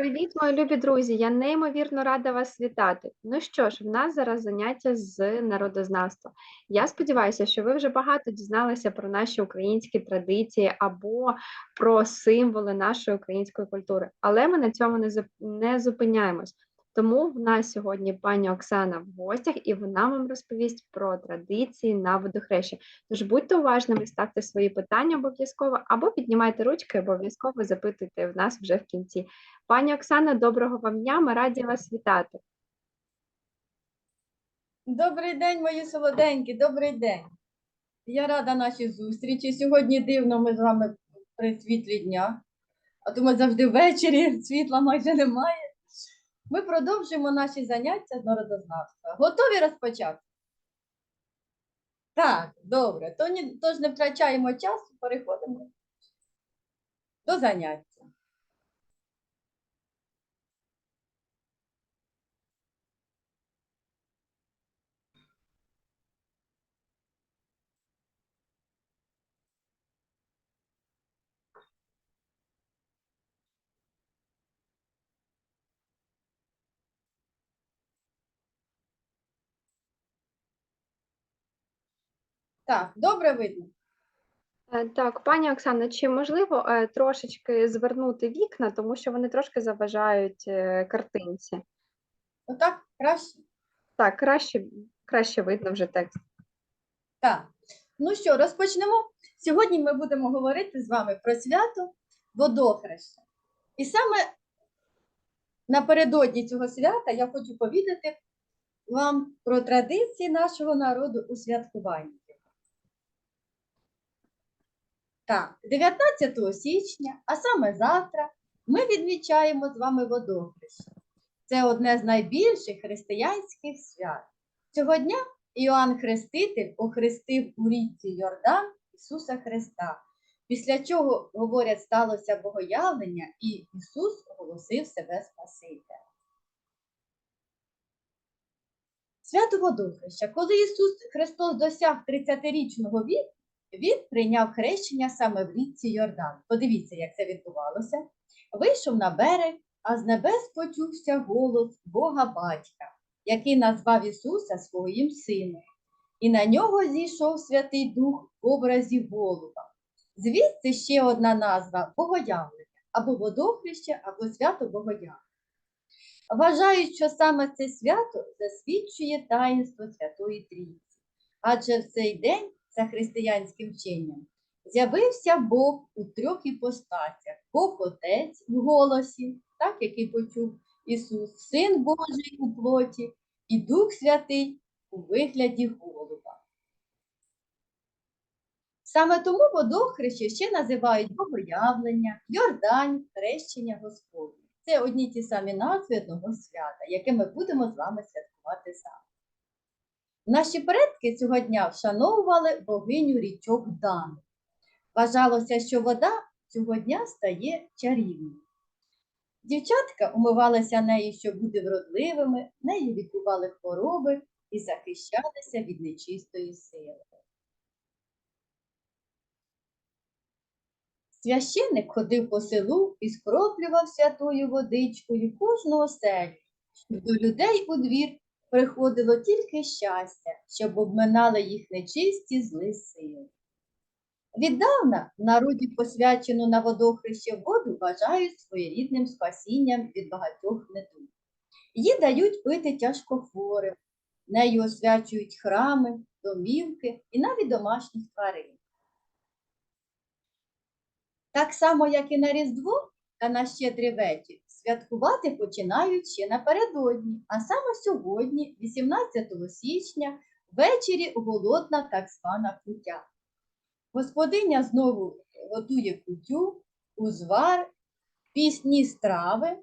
Привіт, мої любі друзі! Я неймовірно рада вас вітати. Ну що ж, в нас зараз заняття з народознавства. Я сподіваюся, що ви вже багато дізналися про наші українські традиції або про символи нашої української культури. Але ми на цьому не зуп- не зупиняємось. Тому в нас сьогодні пані Оксана в гостях, і вона вам розповість про традиції на водохрещі. Тож будьте уважними, ставте свої питання обов'язково, або піднімайте ручки, обов'язково запитуйте в нас вже в кінці. Пані Оксана, доброго вам дня. Ми раді вас вітати. Добрий день, мої солоденькі, добрий день. Я рада нашій зустрічі. Сьогодні дивно ми з вами при світлі дня, а то ми завжди ввечері світла майже немає. Ми продовжуємо наші заняття з народознавства. Готові розпочати? Так, добре. То ж не втрачаємо часу, переходимо до заняття. Так, добре видно. Е, Так, пані Оксана, чи можливо е, трошечки звернути вікна, тому що вони трошки заважають е, картинці? Отак краще. Так, краще, краще видно вже текст. Так, ну що, розпочнемо. Сьогодні ми будемо говорити з вами про свято водохреща. І саме напередодні цього свята я хочу повідати вам про традиції нашого народу у святкуванні. Так, 19 січня, а саме завтра, ми відмічаємо з вами водохреща. Це одне з найбільших християнських свят. Цього дня Іоанн Хреститель охрестив у річці Йордан Ісуса Христа, після чого, говорять, сталося богоявлення, і Ісус оголосив себе Спасителем. Свято Водохреща. Коли Ісус Христос досяг 30-річного віку, він прийняв хрещення саме в річці Йордан. Подивіться, як це відбувалося. Вийшов на берег, а з небес почувся голос Бога Батька який назвав Ісуса своїм сином, і на нього зійшов Святий Дух в образі голуба. Звідси ще одна назва Богоявлення, або водохреща, або свято Богоявлення. Вважають, що саме це свято засвідчує таїнство Святої Трійці, адже в цей день, за християнським вченням, з'явився Бог у трьох іпостасях: Бог Отець в голосі, так, який почув Ісус, Син Божий у плоті і Дух Святий у вигляді голуба. Саме тому водохреще ще називають Богоявлення, Йордань, хрещення Господнє. Це одні ті самі назви одного свята, яке ми будемо з вами святкувати завтра. Наші предки цього дня вшановували богиню річок Дану. Вважалося, що вода цього дня стає чарівною. Дівчатка умивалися нею, щоб бути вродливими, нею лікували хвороби і захищалися від нечистої сили. Священник ходив по селу і скроплював святою водичкою кожну оселю, щоб до людей у двір приходило тільки щастя, щоб обминали їх нечисті зли сили. Віддавна народі посвячену на водохреще воду вважають своєрідним спасінням від багатьох недуг. Її дають пити тяжкохворим, нею освячують храми, домівки і навіть домашніх тварин. Так само, як і на Різдво та на щедрий вечір, святкувати починають ще напередодні, а саме сьогодні, 18 січня, ввечері голодна так звана кутя. Господиня знову готує кутю, узвар, пісні страви,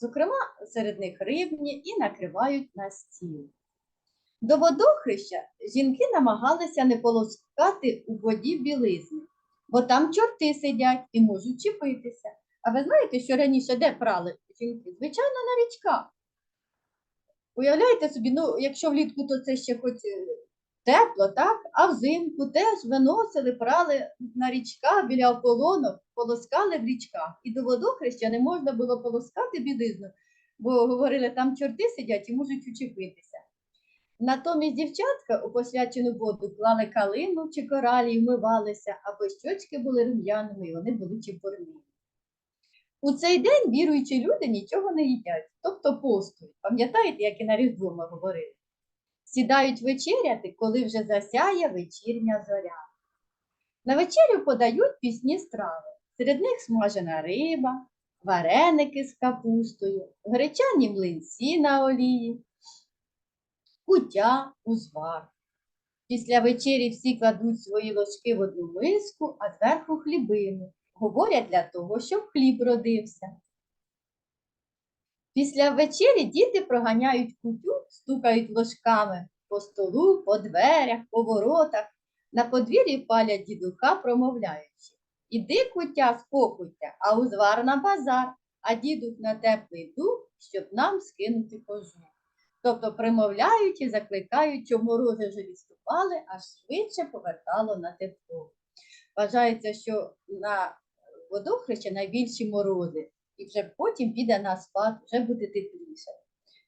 зокрема, серед них рибні, і накривають на стіл. До водохреща жінки намагалися не полоскати у воді білизни, бо там чорти сидять і можуть чіпитися. А ви знаєте, що раніше де прали жінки? Звичайно, на річках. Уявляєте собі, ну, якщо влітку, то це ще хоч е, тепло, так? А взимку теж виносили, прали на річках біля ополонок, полоскали в річках. І до водохреща не можна було полоскати білизну, бо говорили, там чорти сидять і можуть учепитися. Натомість дівчатка у посвячену воду клали калину чи коралі вмивалися, аби щочки були рум'яними і вони були чепурними. У цей день віруючі люди нічого не їдять, тобто постують. Пам'ятаєте, як і на Різдво ми говорили? Сідають вечеряти, коли вже засяє вечірня зоря. На вечерю подають пісні страви. Серед них смажена риба, вареники з капустою, гречані млинці на олії, куття, узвар. Після вечері всі кладуть свої ложки в одну миску, а зверху хлібину. Говорять для того, щоб хліб родився. Після вечері діти проганяють кутю, стукають ложками по столу, по дверях, по воротах. На подвір'ї палять дідуха, промовляючи. Іди куття з покуття, а узвар на базар, а дідух на теплий дух, щоб нам скинути кожу. Тобто примовляють і закликають, що морози вже відступали, аж швидше повертало на тепло. Вважається, що на водохреща найбільші морози, і вже потім піде на спад, вже буде тепліше.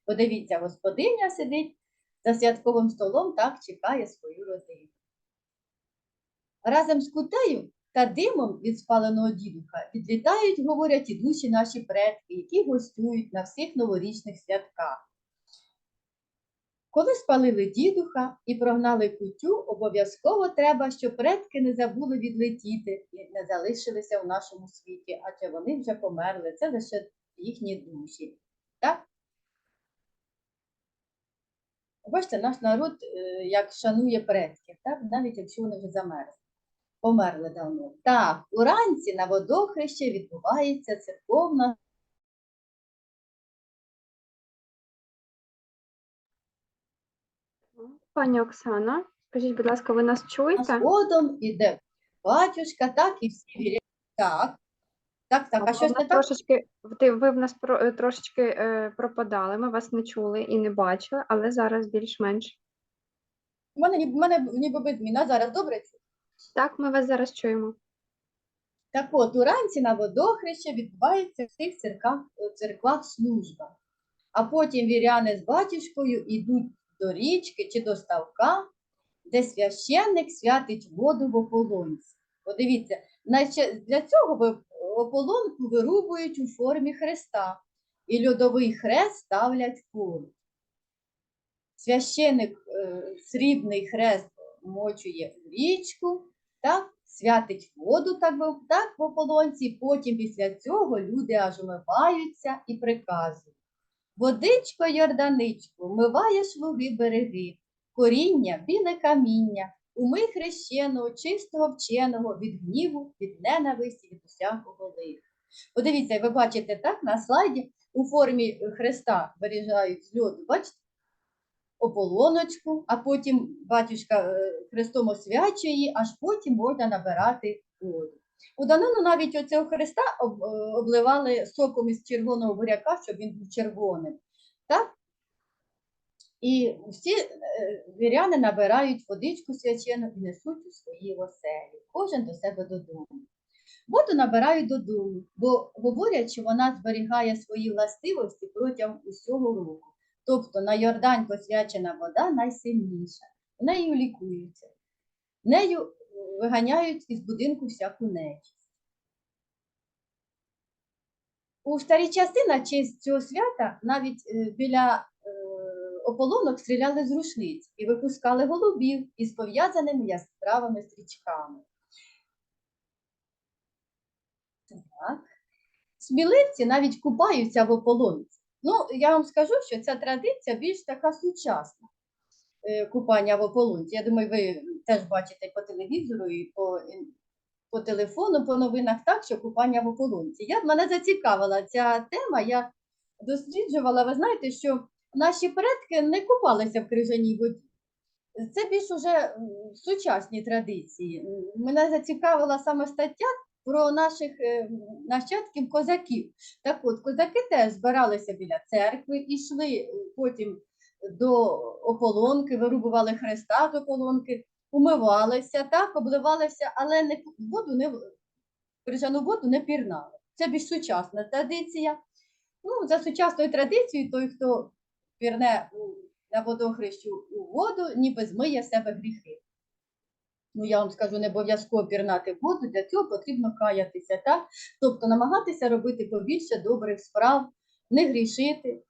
Подивіться, господиня сидить за святковим столом, так чекає свою родину. Разом з кутею та димом від спаленого дідуха відлітають, говорять, і душі наші предки, які гостюють на всіх новорічних святках. Коли спалили дідуха і прогнали кутю, обов'язково треба, щоб предки не забули відлетіти і не залишилися в нашому світі, адже вони вже померли. Це лише їхні душі. Так? Бачите, наш народ е, як шанує предків, так? навіть якщо вони вже замерзли, померли давно. Так, уранці на водохрещі відбувається церковна Пані Оксана, скажіть, будь ласка, ви нас А чуєте? згодом іде батюшка, так і всі вірять. Так, так, так. А що ж Ви не так? трошечки, ти- ви в нас про- е, трошечки е, пропадали, ми вас не чули і не бачили, але зараз більш-менш. У мене, ні- в мене ніби змін. Зараз добре? Так, ми вас зараз чуємо. Так от, уранці на водохреща відбувається в всіх церквах, церквах служба. А потім віряни з батюшкою йдуть до річки чи до ставка, де священник святить воду в ополонці. Подивіться, для цього ополонку вирубують у формі хреста, і льодовий хрест ставлять поруч. Священник е, срібний хрест мочує в річку, так, святить воду так, так в ополонці, потім після цього люди аж умиваються і приказують. Водичко, Йорданичко, вмиваєш луги береги, коріння, біле каміння, умий хрещеного, чистого вченого від гніву, від ненависті, від усякого лиха. Подивіться, ви бачите так на слайді у формі хреста виріжають з льоду, бачите? Ополоночку, а потім батюшка е, хрестом освячує її, аж потім можна набирати воду. У данину навіть оцього хреста об- е, обливали соком із червоного буряка, щоб він був червоним. Так? І всі е, віряни набирають водичку свячену і несуть у свої оселі, кожен до себе додому. Воду набирають додому, бо говорять, що вона зберігає свої властивості протягом усього року. Тобто на Йордань посвячена вода найсильніша, нею лікуються, нею виганяють із будинку всяку нечість. У старі часи на честь цього свята навіть е, біля е, ополонок стріляли з рушниць і випускали голубів із пов'язаними яскравими стрічками. Так. Сміливці навіть купаються в ополонці. Ну, я вам скажу, що ця традиція більш така сучасна купання в ополонці. Я думаю, ви теж бачите по телевізору і по, по телефону, по новинах так, що купання в ополонці. Я, мене зацікавила ця тема. Я досліджувала, ви знаєте, що наші предки не купалися в крижаній воді. Це більш уже сучасні традиції. Мене зацікавила саме стаття про наших е, нащадків козаків. Так от, козаки теж збиралися біля церкви, ішли е, потім до ополонки, вирубували хреста з ополонки, умивалися, так, обливалися, але не воду не крижану воду не пірнали. Це більш сучасна традиція. Ну, за сучасною традицією, той, хто пірне на водохрещу у воду, ніби змиє себе гріхи. Ну, я вам скажу, не обов'язково пірнати воду, для цього потрібно каятися, так? Тобто намагатися робити побільше добрих справ, не грішити,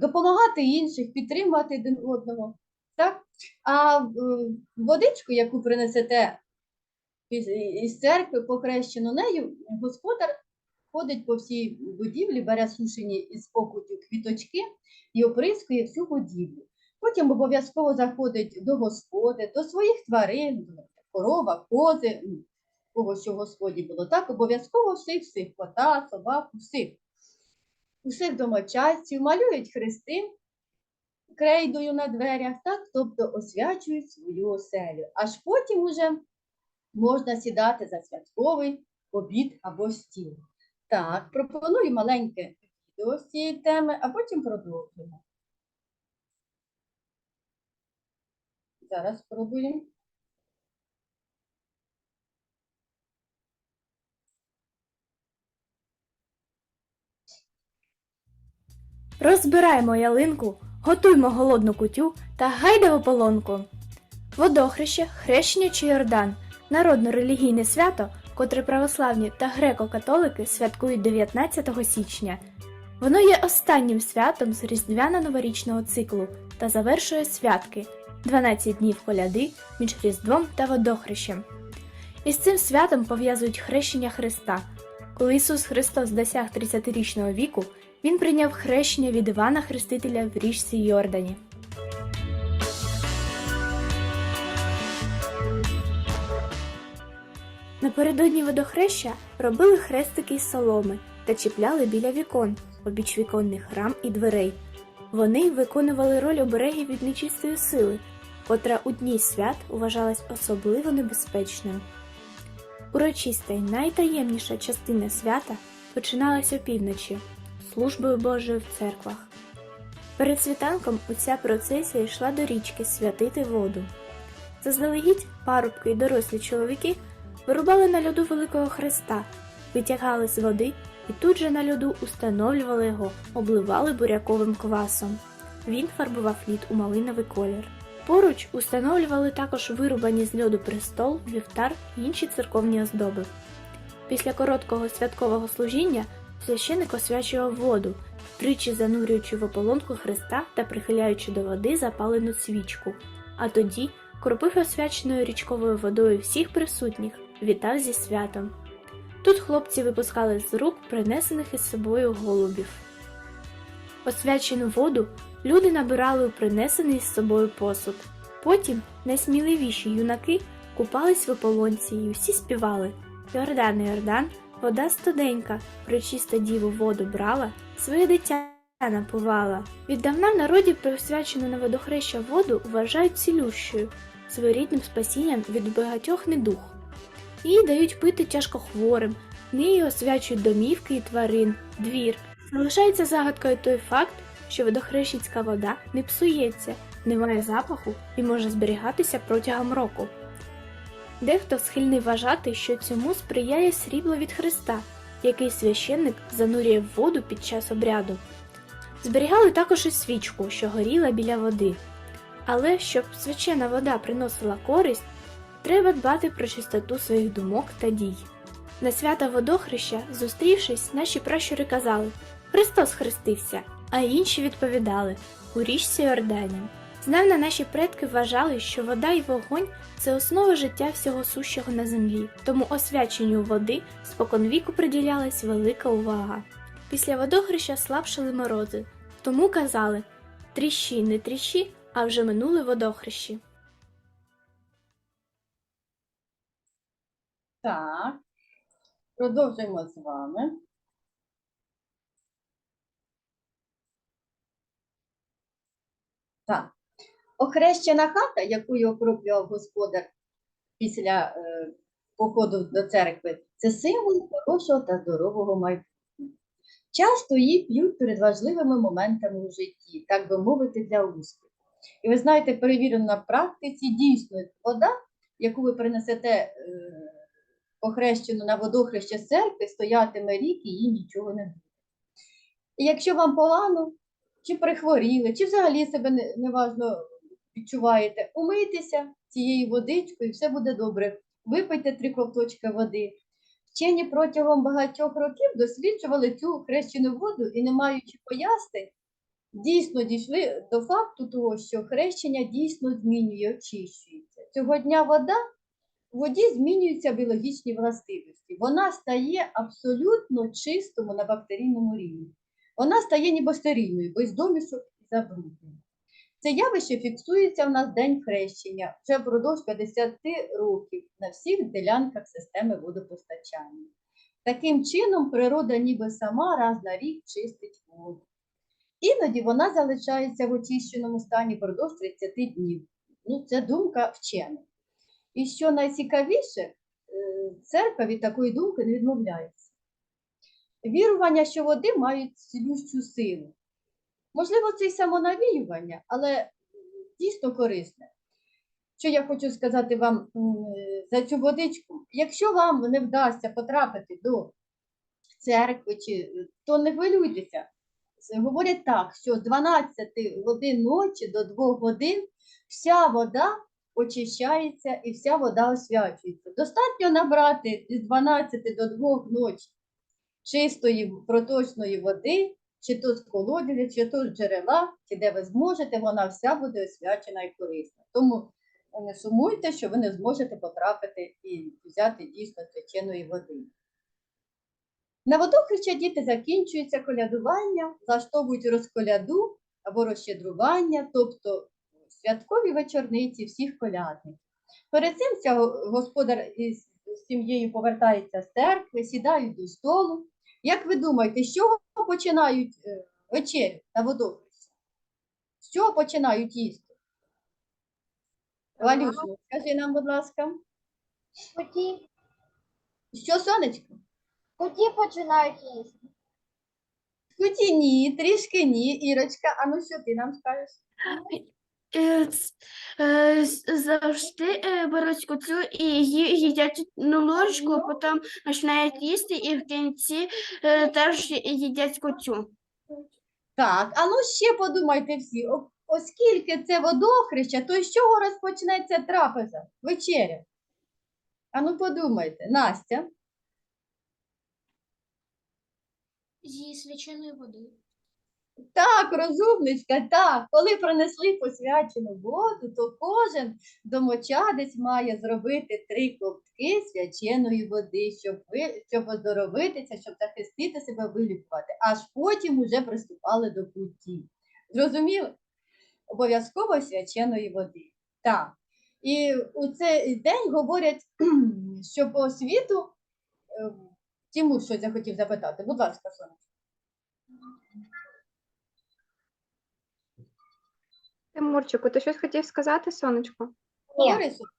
допомагати інших, підтримувати один одного. Так? А е, водичку, яку принесете із, церкви покрещену нею, господар ходить по всій будівлі, бере сушені із покутю квіточки і оприскує всю будівлю. Потім обов'язково заходить до господи, до своїх тварин, корова, кози, кого що в господі було. Так, обов'язково всіх, всіх кота, собак, всіх. Усіх домочадців малюють хрести крейдою на дверях, так, тобто освячують свою оселю. Аж потім уже можна сідати за святковий обід або стіл. Так, пропоную маленьке відео з цієї теми, а потім продовжимо. Зараз спробуємо. Розбираємо ялинку, готуймо голодну кутю та гайда в ополонку. Водохреще, хрещення чи Йордан народно-релігійне свято, котре православні та греко-католики святкують 19 січня. Воно є останнім святом з різдвяно-новорічного циклу та завершує святки 12 днів коляди між Різдвом та водохрещем. Із цим святом пов'язують хрещення Христа. Коли Ісус Христос досяг 30-річного віку, він прийняв хрещення від Івана Хрестителя в річці Йордані. Напередодні водохреща робили хрестики із соломи та чіпляли біля вікон, обіч віконних рам і дверей. Вони виконували роль оберегів від нечистої сили, котра у дні свят вважалась особливо небезпечною. Урочиста й найтаємніша частина свята починалася опівночі службою Божою в церквах. Перед світанком уця процесія йшла до річки святити воду. Заздалегідь парубки й дорослі чоловіки вирубали на льоду Великого Христа, витягали з води і тут же на льоду установлювали його, обливали буряковим квасом. Він фарбував лід у малиновий колір. Поруч установлювали також вирубані з льоду престол, вівтар і інші церковні оздоби. Після короткого святкового служіння священик освячував воду, тричі занурюючи в ополонку Христа та прихиляючи до води запалену свічку, а тоді кропив освяченою річковою водою всіх присутніх, вітав зі святом. Тут хлопці випускали з рук принесених із собою голубів. Освячену воду люди набирали у принесений з собою посуд. Потім найсміливіші юнаки купались в ополонці і всі співали Йордан, Йордан, вода студенька, причиста діву воду брала, своє дитя напувала. Віддавна в народі присвячену на водохреща воду вважають цілющою, своєрідним спасінням від багатьох недух. Її дають пити тяжкохворим, нею освячують домівки і тварин, двір. Залишається загадкою той факт, що водохрещицька вода не псується, не має запаху і може зберігатися протягом року. Дехто схильний вважати, що цьому сприяє срібло від Христа, який священник занурює в воду під час обряду. Зберігали також і свічку, що горіла біля води. Але щоб свячена вода приносила користь, треба дбати про чистоту своїх думок та дій. На свята водохреща, зустрівшись, наші пращури казали Христос хрестився, а інші відповідали у річці Йордані. Знавна наші предки вважали, що вода і вогонь це основа життя всього сущого на землі, тому освяченню води споконвіку приділялась велика увага. Після водохреща слабшали морози, тому казали тріщі, не тріщі, а вже минули водохрещі. Так, продовжуємо з вами. Так. Охрещена хата, якою окроплював господар після е, походу до церкви, це символ хорошого та здорового майбутнього. Часто її п'ють перед важливими моментами у житті, так би мовити, для успіху. І ви знаєте, перевірено на практиці, дійсно, вода, яку ви принесете е, похрещену на водохреще церкви, стоятиме рік і їй нічого не буде. І якщо вам погано, чи прихворіли, чи взагалі себе не- неважно відчуваєте, умийтеся цією водичкою, і все буде добре. Випийте три ковточки води. Вчені протягом багатьох років досліджували цю хрещену воду і, не маючи пояснень, дійсно дійшли до факту того, що хрещення дійсно змінює, очищується. Цього дня вода в воді змінюються біологічні властивості. Вона стає абсолютно чистому на бактерійному рівні. Вона стає ніби стерильною, без домішок і забруднень. Це явище фіксується в нас день хрещення вже впродовж 50 років на всіх ділянках системи водопостачання. Таким чином, природа ніби сама раз на рік чистить воду. Іноді вона залишається в очищеному стані впродовж 30 днів. Ну, це думка вчених. І що найцікавіше, е, церква від такої думки не відмовляється. Вірування, що води мають цілющу силу. Можливо, це й самонавіювання, але дійсно корисне. Що я хочу сказати вам за цю водичку? Якщо вам не вдасться потрапити до церкви, чи, то не хвилюйтеся. Говорять так, що з 12 годин ночі до 2 годин вся вода очищається і вся вода освячується. Достатньо набрати з 12 до 2 ночі чистої проточної води, чи то з колодязя, чи то з джерела, чи де ви зможете, вона вся буде освячена і корисна. Тому не сумуйте, що ви не зможете потрапити і взяти дійсно свяченої води. На водохреща діти закінчується колядування, влаштовують розколяду або розщедрування, тобто святкові вечорниці всіх колядників. Перед цим ця господар із сім'єю повертається з церкви, сідають до столу. Як ви думаєте, з чого починають е, вечерю на водохреща? З чого починають їсти? Валюшу, скажи нам, будь ласка, Куті, що сонечко? куті починають їсти. Куті ні, трішки ні. Ірочка, а ну що ти нам скажеш? Е, е, Завжди е, беруть куцю і їдять одну ложку, потім починають їсти і в кінці теж їдять куцю. Так, а ну ще подумайте всі, о- оскільки це водохреща, то з чого розпочнеться трапеза? Вечеря. А ну подумайте, Настя. Зі свяченої води. Так, розумничка, так. Коли принесли посвячену воду, то кожен домочадець має зробити три ковтки свяченої води, щоб, ви, щоб оздоровитися, щоб захистити себе, вилікувати. Аж потім уже приступали до путі. Зрозуміли? Обов'язково свяченої води. Так. І у цей день говорять, що по світу. Тимур щось захотів запитати. Будь ласка, Соня. Тимурчику, ти щось хотів сказати, сонечко? Ні. Говори, Соня.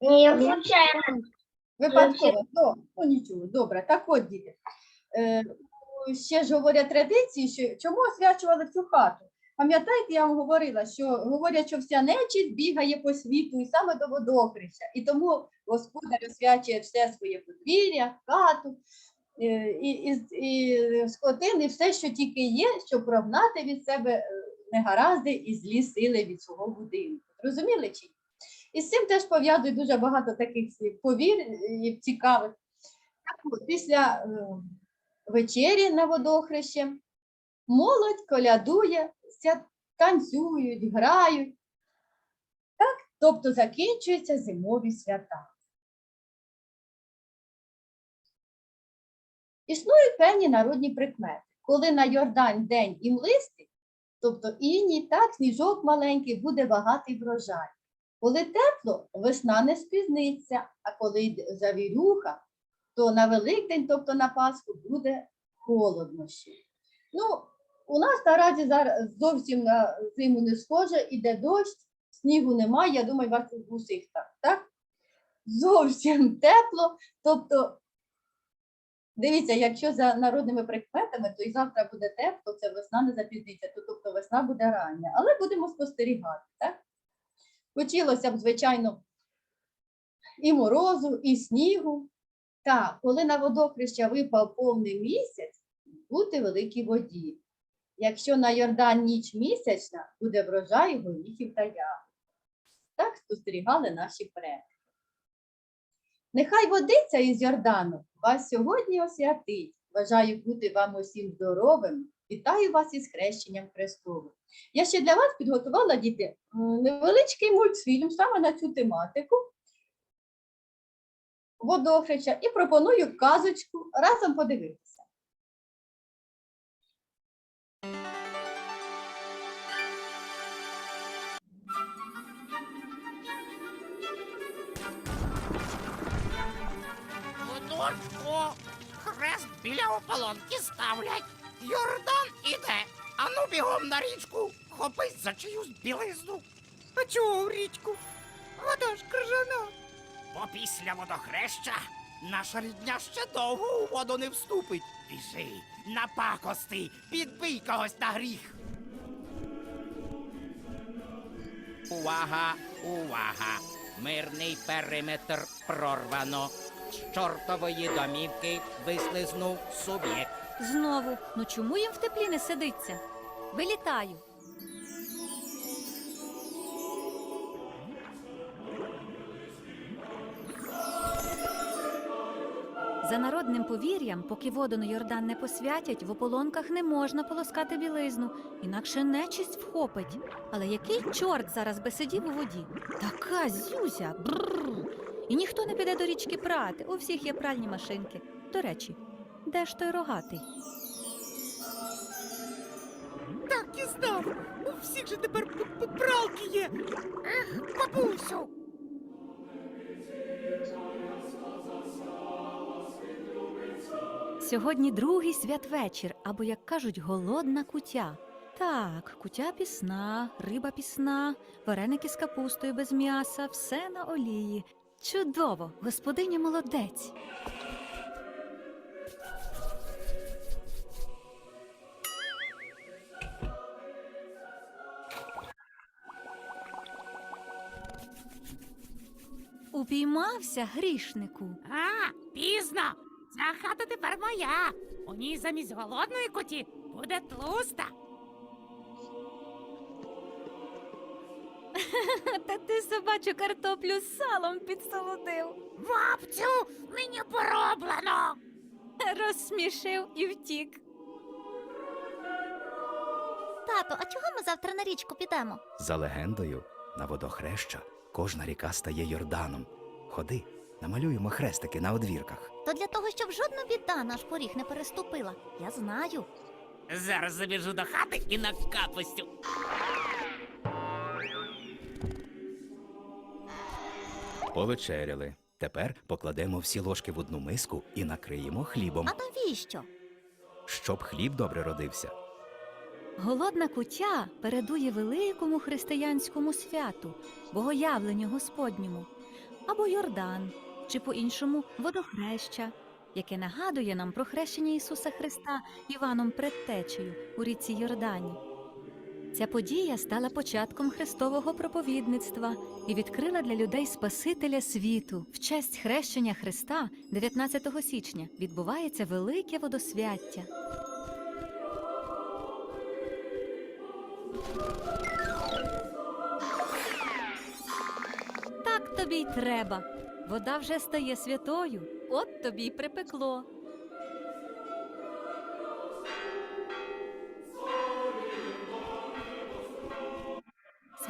Ні, я случайно. Випадково. Ну, ну нічого, добре. Так от, діти. Е, ще ж говорять традиції, що чому освячували цю хату? Пам'ятаєте, я вам говорила, що говорять, що вся нечість бігає по світу і саме до водохреща. І тому господар освячує все своє подвір'я, хату е, і, і, і скотини, все, що тільки є, щоб прогнати від себе е, негаразди і злі сили від свого будинку. Розуміли чи? І з цим теж пов'язують дуже багато таких повір і цікавих. Так після е, вечері на водохреще молодь колядує, танцюють, грають. Так? Тобто закінчуються зимові свята. Існують певні народні прикмети. Коли на Йордань день і млистий, тобто іній, так, сніжок маленький, буде багатий врожай. Коли тепло, весна не спізниться, а коли завірюха, то на Великдень, тобто на Пасху, буде холодно ще. Ну, у нас наразі зараз зовсім на зиму не схоже, іде дощ, снігу немає, я думаю, вас у усіх так, так? Зовсім тепло, тобто Дивіться, якщо за народними прикметами, то і завтра буде тепло, це весна не запізниться, то тобто весна буде рання. Але будемо спостерігати, так? Хотілося б, звичайно, і морозу, і снігу. Так, коли на водохреща випав повний місяць, бути великій воді. Якщо на Йордан ніч місячна, буде врожай горіхів та ягод. Так спостерігали наші предки. Нехай водиця із Йордану вас сьогодні освятить. Бажаю бути вам усім здоровим. Вітаю вас із хрещенням Христовим. Я ще для вас підготувала діти невеличкий мультфільм саме на цю тематику. Водохреща і пропоную казочку разом подивитися. Водочку, хрест біля ополонки ставлять. Йордан іде. Ану бігом на річку. Хопись за чиюсь білизну. А чого в річку? Вода ж крижана. Бо після водохреща наша рідня ще довго у воду не вступить. Біжи, напакости, підбий когось на гріх. Увага, увага! Мирний периметр прорвано. З чортової домівки вислизнув суб'єкт. Знову, ну чому їм в теплі не сидиться? Вилітаю. За народним повір'ям, поки воду на Йордан не посвятять, в ополонках не можна полоскати білизну, інакше нечисть вхопить. Але який чорт зараз би сидів у воді? Така зюзя. Бррр. І ніхто не піде до річки прати. У всіх є пральні машинки. До речі, де ж той рогатий? Так і знав. У всіх же тепер п- п- пралки є. Ех, бабусю. Сьогодні другий святвечір, або, як кажуть, голодна кутя. Так, кутя пісна, риба пісна, вареники з капустою без м'яса, все на олії. Чудово, господиня молодець. Упіймався грішнику. А, пізно. Ця хата тепер моя. У ній замість голодної коті буде тлуста. Та ти собачу картоплю з салом підсолодив. Бабцю, мені пороблено. Розсмішив і втік. Тато, а чого ми завтра на річку підемо? За легендою, на водохреща кожна ріка стає Йорданом. Ходи, намалюємо хрестики на одвірках. То для того, щоб жодна біда наш поріг не переступила. Я знаю. Зараз забіжу до хати і накапустю. Повечеряли. Тепер покладемо всі ложки в одну миску і накриємо хлібом, А навіщо? щоб хліб добре родився. Голодна кутя передує великому християнському святу, богоявленню Господньому, або Йордан, чи по-іншому водохреща, яке нагадує нам про хрещення Ісуса Христа Іваном Предтечею у ріці Йордані. Ця подія стала початком Христового проповідництва і відкрила для людей Спасителя світу. В честь хрещення Христа 19 січня відбувається велике водосвяття. Так тобі й треба. Вода вже стає святою, от тобі й припекло.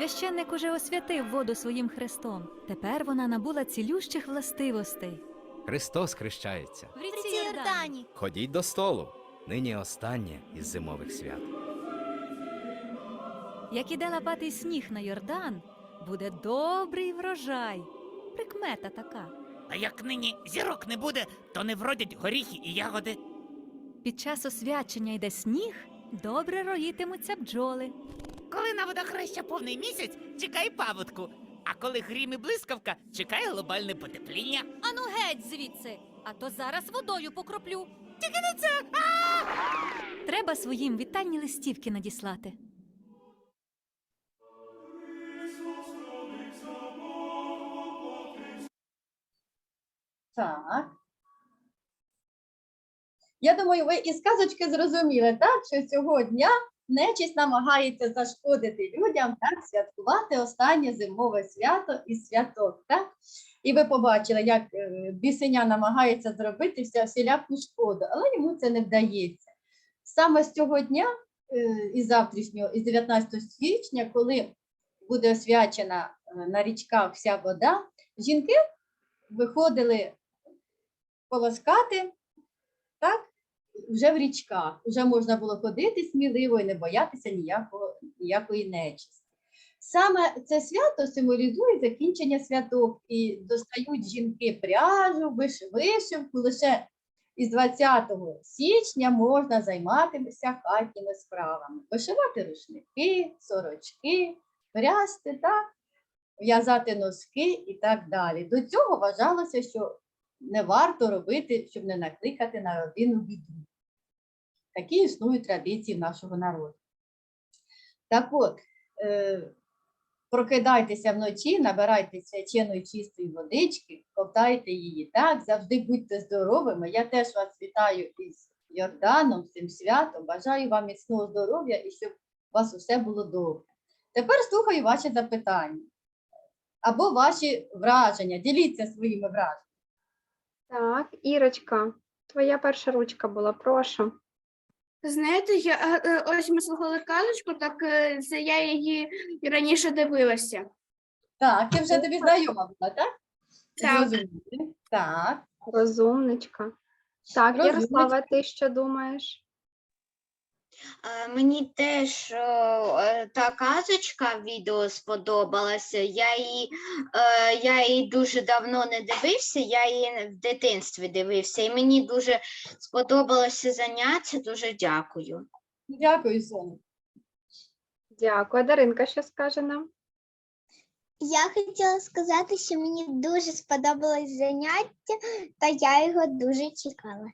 Священник уже освятив воду своїм хрестом. Тепер вона набула цілющих властивостей. Христос хрещається. В ріці Йордані. Ходіть до столу. Нині останнє із зимових свят. Як іде лапатий сніг на Йордан, буде добрий врожай. Прикмета така. А як нині зірок не буде, то не вродять горіхи і ягоди. Під час освячення йде сніг, добре роїтимуться бджоли. Коли на водохреща повний місяць, чекай паводку. А коли грім і блискавка, чекай глобальне потепління. Ану геть звідси. а то зараз водою покроплю. Тільки не це. Треба своїм вітальні листівки надіслати. Так. Я думаю, ви із казочки зрозуміли, так, що цього дня нечисть намагається зашкодити людям, так, святкувати останнє зимове свято і святок. Так? І ви побачили, як е, бісеня намагається зробити вся всіляку шкоду, але йому це не вдається. Саме з цього дня, е, із завтрашнього, із 19 січня, коли буде освячена е, на річках вся вода, жінки виходили полоскати, так, вже в річках. Вже можна було ходити сміливо і не боятися ніякого, ніякої нечисті. Саме це свято символізує закінчення святок і достають жінки пряжу, вишивку. Лише із 20 січня можна займатися хатніми справами, вишивати рушники, сорочки, прясти, так, в'язати носки і так далі. До цього вважалося, що не варто робити, щоб не накликати на родину біду. Такі існують традиції нашого народу. Так от, е, прокидайтеся вночі, набирайте свяченої чистої водички, ковтайте її так, завжди будьте здоровими. Я теж вас вітаю із Йорданом, з цим святом. Бажаю вам міцного здоров'я і щоб у вас усе було добре. Тепер слухаю ваші запитання або ваші враження. Діліться своїми враженнями. Так, Ірочка, твоя перша ручка була, прошу. Знаєте, я е, е, ось ми слухали казочку, так е, це я її раніше дивилася. Так, я вже тобі знайома була, так? Так. Зрозуміли? Так. Розумничка. Так, Розумничка. Ярослава, ти що думаєш? Е, Мені теж е, та казочка відео сподобалася. Я її, е, я її дуже давно не дивився, я її в дитинстві дивився, і мені дуже сподобалося заняття. Дуже дякую. Дякую, Соня. Дякую. Даринка що скаже нам? Я хотіла сказати, що мені дуже сподобалось заняття, та я його дуже чекала.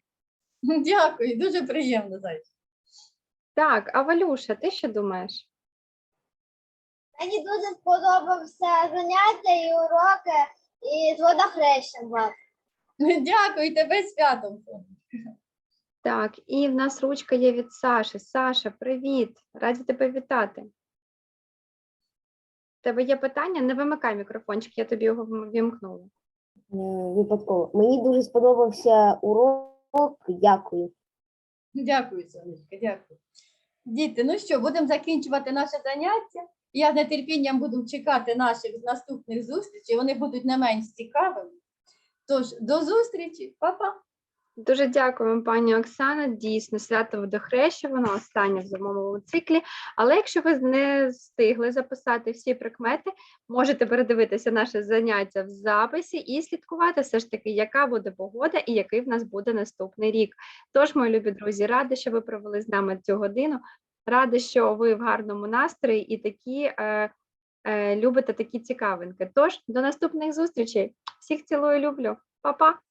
Дякую, дуже приємно, зайчик. Так, а Валюша, ти що думаєш? Мені дуже сподобався заняття і уроки, і з водохрещем. Дякую тебе святом. Так, і в нас ручка є від Саші. Саша, привіт! Раді тебе вітати. В тебе є питання? Не вимикай мікрофончик, я тобі його вімкнула. Е, випадково. Мені дуже сподобався урок. Дякую. Дякую, Сонечка, дякую. Діти, ну що, будемо закінчувати наше заняття. Я з нетерпінням буду чекати наших наступних зустрічей. Вони будуть не менш цікавими. Тож, до зустрічі, Па-па! Дуже дякуємо, пані Оксана. Дійсно, свято водохреща, воно останнє в зимовому циклі. Але якщо ви не встигли записати всі прикмети, можете передивитися наше заняття в записі і слідкувати все ж таки, яка буде погода і який в нас буде наступний рік. Тож, мої любі друзі, рада, що ви провели з нами цю годину. Рада, що ви в гарному настрої і такі е, е, любите такі цікавинки. Тож, до наступних зустрічей. Всіх цілую, люблю. Па-па!